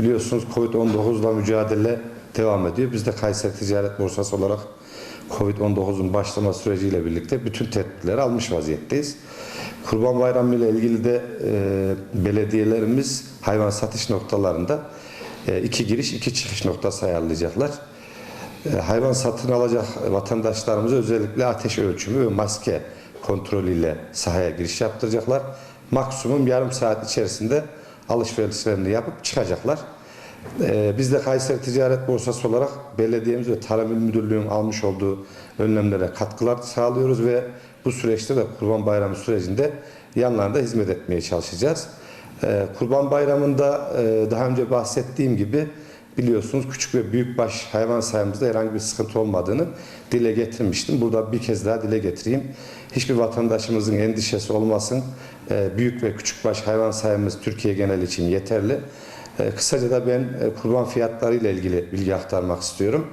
Biliyorsunuz Covid-19'la mücadele devam ediyor. Biz de Kayseri Ticaret Borsası olarak Covid-19'un başlama süreciyle birlikte bütün tedbirleri almış vaziyetteyiz. Kurban Bayramı ile ilgili de e, belediyelerimiz hayvan satış noktalarında e, iki giriş iki çıkış noktası ayarlayacaklar. E, hayvan satın alacak vatandaşlarımıza özellikle ateş ölçümü ve maske kontrolüyle sahaya giriş yaptıracaklar. Maksimum yarım saat içerisinde alışverişlerini yapıp çıkacaklar. E, biz de Kayseri Ticaret Borsası olarak belediyemiz ve Tarım İl Müdürlüğü'nün almış olduğu önlemlere katkılar sağlıyoruz ve bu süreçte de Kurban Bayramı sürecinde yanlarında hizmet etmeye çalışacağız. E, Kurban Bayramı'nda e, daha önce bahsettiğim gibi biliyorsunuz küçük ve büyükbaş hayvan sayımızda herhangi bir sıkıntı olmadığını dile getirmiştim. Burada bir kez daha dile getireyim. Hiçbir vatandaşımızın endişesi olmasın. Ee, Büyük ve küçükbaş hayvan sayımız Türkiye genel için yeterli. Ee, Kısaca da ben e, kurban fiyatları ile ilgili bilgi aktarmak istiyorum.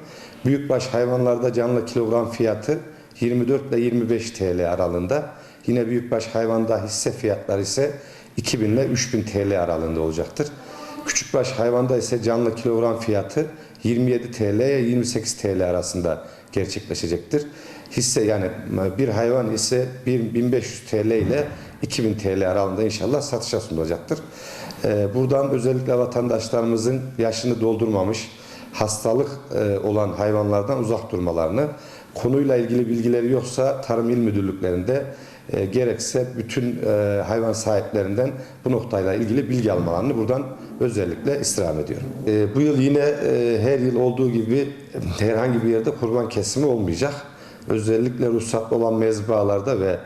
Büyükbaş hayvanlarda canlı kilogram fiyatı 24 ile 25 TL aralığında. Yine büyükbaş hayvanda hisse fiyatları ise 2000 ile 3000 TL aralığında olacaktır. Küçükbaş hayvanda ise canlı kilogram fiyatı 27 TL ile 28 TL arasında gerçekleşecektir. Hisse yani bir hayvan ise 1500 TL ile 2000 TL aralığında inşallah satışa sunulacaktır. Ee, Buradan özellikle vatandaşlarımızın yaşını doldurmamış, hastalık e, olan hayvanlardan uzak durmalarını, konuyla ilgili bilgileri yoksa Tarım İl Müdürlüklerinde e, gerekse bütün e, hayvan sahiplerinden bu noktayla ilgili bilgi almalarını buradan özellikle istirham ediyorum. E, bu yıl yine e, her yıl olduğu gibi herhangi bir yerde kurban kesimi olmayacak. Özellikle ruhsatlı olan mezbahalarda ve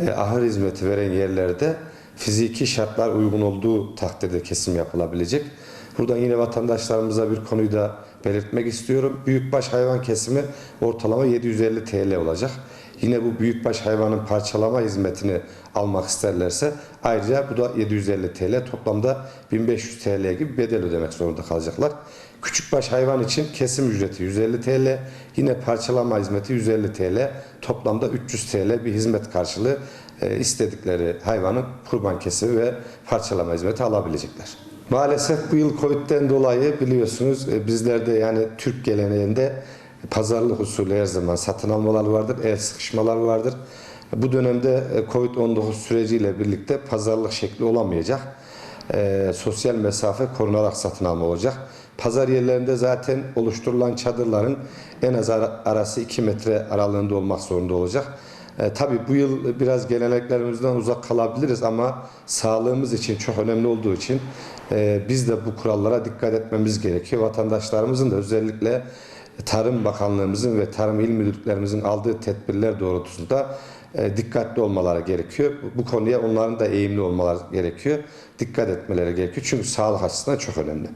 e, ahır hizmeti veren yerlerde fiziki şartlar uygun olduğu takdirde kesim yapılabilecek. Buradan yine vatandaşlarımıza bir konuyu da belirtmek istiyorum. Büyükbaş hayvan kesimi ortalama 750 TL olacak. Yine bu büyükbaş hayvanın parçalama hizmetini almak isterlerse ayrıca bu da 750 TL toplamda 1500 TL gibi bedel ödemek zorunda kalacaklar. Küçükbaş hayvan için kesim ücreti 150 TL, yine parçalama hizmeti 150 TL, toplamda 300 TL bir hizmet karşılığı e, istedikleri hayvanın kurban kesimi ve parçalama hizmeti alabilecekler. Maalesef bu yıl Covid'den dolayı biliyorsunuz e, bizlerde yani Türk geleneğinde pazarlık usulü her zaman satın almalar vardır, el sıkışmalar vardır. Bu dönemde e, Covid-19 süreciyle birlikte pazarlık şekli olamayacak. E, sosyal mesafe korunarak satın alma olacak. Pazar yerlerinde zaten oluşturulan çadırların en az ara- arası 2 metre aralığında olmak zorunda olacak. E, tabii bu yıl biraz geleneklerimizden uzak kalabiliriz ama sağlığımız için çok önemli olduğu için e, biz de bu kurallara dikkat etmemiz gerekiyor. Vatandaşlarımızın da özellikle Tarım Bakanlığımızın ve Tarım İl Müdürlüklerimizin aldığı tedbirler doğrultusunda e, dikkatli olmaları gerekiyor. Bu- konuya onların da eğimli olmaları gerekiyor. Dikkat etmeleri gerekiyor. Çünkü sağlık açısından çok önemli.